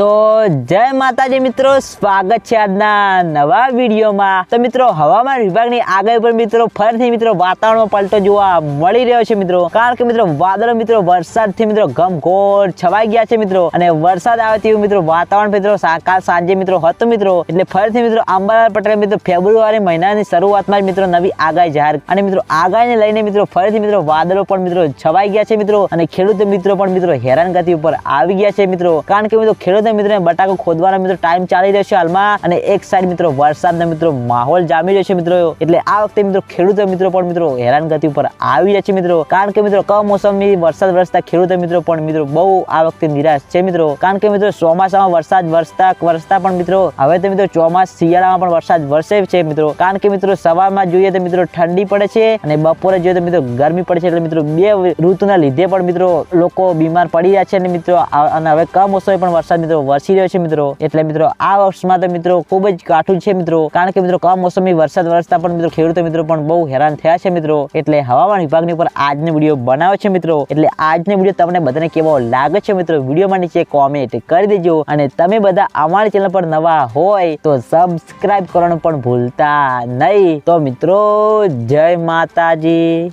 તો જય માતાજી મિત્રો, સ્વાગત છે આજના નવા વિડીયોમાં. તો મિત્રો, હવામાન વિભાગની આગાહી પર મિત્રો, ફરીથી મિત્રો, વાતાવરણમાં પલટો જોવા મળી રહ્યો છે મિત્રો. કારણ કે મિત્રો, વાદળો મિત્રો, વરસાદથી મિત્રો ગમઘોર છવાઈ ગયા છે મિત્રો. અને વરસાદ આવે તેવું મિત્રો વાતાવરણ મિત્રો કાલ સાંજે મિત્રો હતું મિત્રો. એટલે ફરીથી મિત્રો, અંબાલાલ પટેલ મિત્રો, ફેબ્રુઆરી મહિનાની શરૂઆતમાં મિત્રો નવી આગાહી જાહેર અને મિત્રો, આગાહીને લઈને મિત્રો, ફરીથી મિત્રો, વાદળો પણ મિત્રો છવાઈ ગયા છે મિત્રો. અને ખેડૂત મિત્રો પણ મિત્રો, હેરાનગતિ ઉપર આવી ગયા છે મિત્રો. કારણ કે મિત્રો, ખેડૂત મિત્રો. બટાકો ખોદવાનો મિત્રો ટાઈમ ચાલી રહ્યો છે હાલમાં. અને એક સાઈડ મિત્રો વરસાદનો મિત્રો માહોલ જામી રહ્યો છે મિત્રો. એટલે આ વખતે મિત્રો ખેડૂતો મિત્રો પણ મિત્રો હેરાનગતિ ઉપર આવી રહ્યા છે મિત્રો. કારણ કે મિત્રો કમોસમી વરસાદ વરસતા ખેડૂતો મિત્રો પણ મિત્રો બહુ આ વખતે નિરાશ છે મિત્રો. કારણ કે મિત્રો ચોમાસામાં વરસાદ વરસતા વરસતા પણ મિત્રો હવે તો મિત્રો ચોમાસ શિયાળામાં પણ વરસાદ વરસે છે મિત્રો. કારણ કે મિત્રો સવારમાં જોઈએ તો મિત્રો ઠંડી પડે છે અને બપોરે જોઈએ તો મિત્રો ગરમી પડે છે. એટલે મિત્રો બે ઋતુના લીધે પણ મિત્રો લોકો બીમાર પડી રહ્યા છે અને મિત્રો અને હવે કમોસમી પણ વરસાદ મિત્રો, વરસી રહ્યો છે મિત્રો. એટલે મિત્રો, આ વર્ષમાં તો મિત્રો ખૂબ જ કાઠું છે મિત્રો. કારણ કે મિત્રો, કમોસમી વરસાદ વરસતા પણ મિત્રો ખેડૂતો મિત્રો પણ બહુ હેરાન થયા છે મિત્રો. એટલે હવામાન વિભાગની ઉપર આજનો વીડિયો બનાવ્યો છે મિત્રો. એટલે આજનો વીડિયો તમને બધાને કેવો લાગે છે મિત્રો, વિડીયોમાં નીચે કોમેન્ટ કરી દેજો. અને તમે બધા અમારી ચેનલ પર નવા હોય તો સબસ્ક્રાઇબ કરવાનું પણ ભૂલતા નહીં. તો મિત્રો, જય માતાજી.